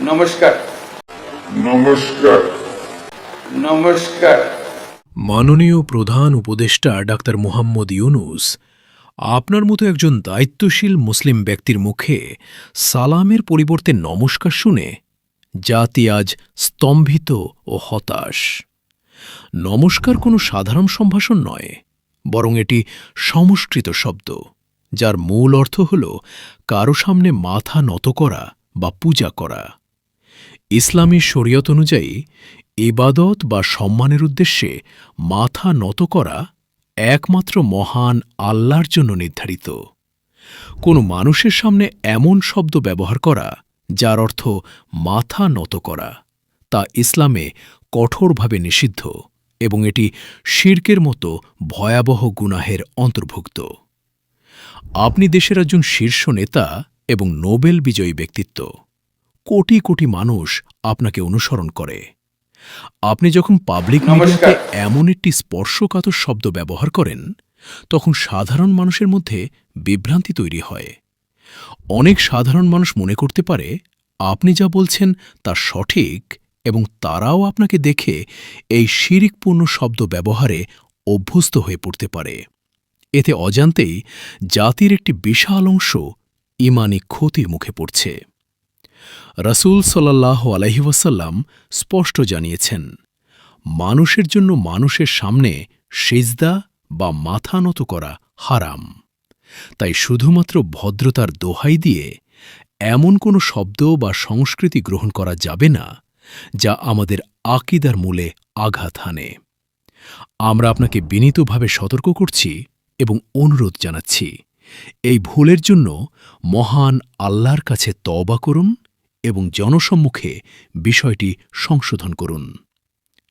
নমস্কার। নমস্কার। নমস্কার। মাননীয় প্রধান উপদেষ্টা ডাক্তার মোহাম্মদ ইউনুস আপনার মতো একজন দায়িত্বশীল মুসলিম ব্যক্তির মুখে সালামের পরিবর্তে নমস্কার শুনে জাতি আজ স্তম্ভিত ও হতাশ। নমস্কার কোনো সাধারণ সম্ভাষণ নয় বরং এটি সংস্কৃত শব্দ যার মূল অর্থ হল কারও সামনে মাথা নত করা বা পূজা করা। ইসলামী শরীয়ত অনুযায়ী, ইবাদত বা সম্মানের উদ্দেশ্যে মাথা নত করা একমাত্র মহান আল্লাহর জন্য নির্ধারিত। কোনো মানুষের সামনে এমন শব্দ ব্যবহার করা, যার অর্থ মাথা নত করা, তা ইসলামে কঠোরভাবে নিষিদ্ধ এবং এটি শির্কের মতো ভয়াবহ গুনাহের অন্তর্ভুক্ত। আপনি দেশের একজন শীর্ষ নেতা এবং নোবেল বিজয়ী ব্যক্তিত্ব। কোটি কোটি মানুষ আপনাকে অনুসরণ করে। আপনি যখন পাবলিক মিডিয়াতে এমন একটি স্পর্শকাতর শব্দ ব্যবহার করেন তখন সাধারণ মানুষের মধ্যে বিভ্রান্তি তৈরি হয়। অনেক সাধারণ মানুষ মনে করতে পারে আপনি যা বলছেন তা সঠিক এবং তারাও আপনাকে দেখে এই শিরিকপূর্ণ শব্দ ব্যবহারে অভ্যস্ত হয়ে পড়তে পারে। এতে অজান্তেই জাতির একটি বিশাল অংশ ইমানি ক্ষতির মুখে পড়ছে। রাসূল সাল্লাহ আলহিউসাল্লাম স্পষ্ট জানিয়েছেন, মানুষের জন্য মানুষের সামনে সেজদা বা মাথা নত করা হারাম। তাই শুধুমাত্র ভদ্রতার দোহাই দিয়ে এমন কোনো শব্দ বা সংস্কৃতি গ্রহণ করা যাবে না, যা আমাদের আকিদার মূলে আঘাত হানে। আমরা আপনাকে বিনীতভাবে সতর্ক করছি এবং অনুরোধ জানাচ্ছি, এই ভুলের জন্য মহান আল্লাহর কাছে তওবা করুন এবং জনসম্মুখে বিষয়টি সংশোধন করুন।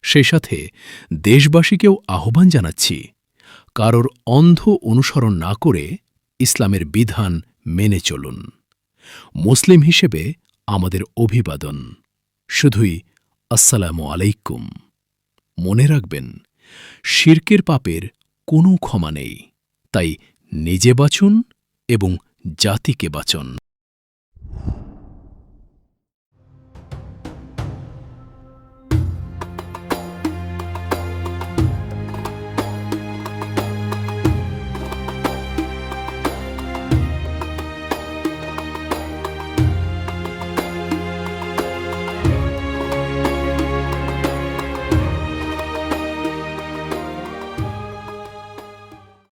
সেই সাথে দেশবাসীকেও আহ্বান জানাচ্ছি, কারোর অন্ধ অনুসরণ না করে ইসলামের বিধান মেনে চলুন। মুসলিম হিসেবে আমাদের অভিবাদন। শুধুই আসসালামু আলাইকুম। মনে রাখবেন, শির্কের পাপের কোনো ক্ষমা নেই। তাই নিজে বাঁচুন এবং জাতিকে বাঁচন।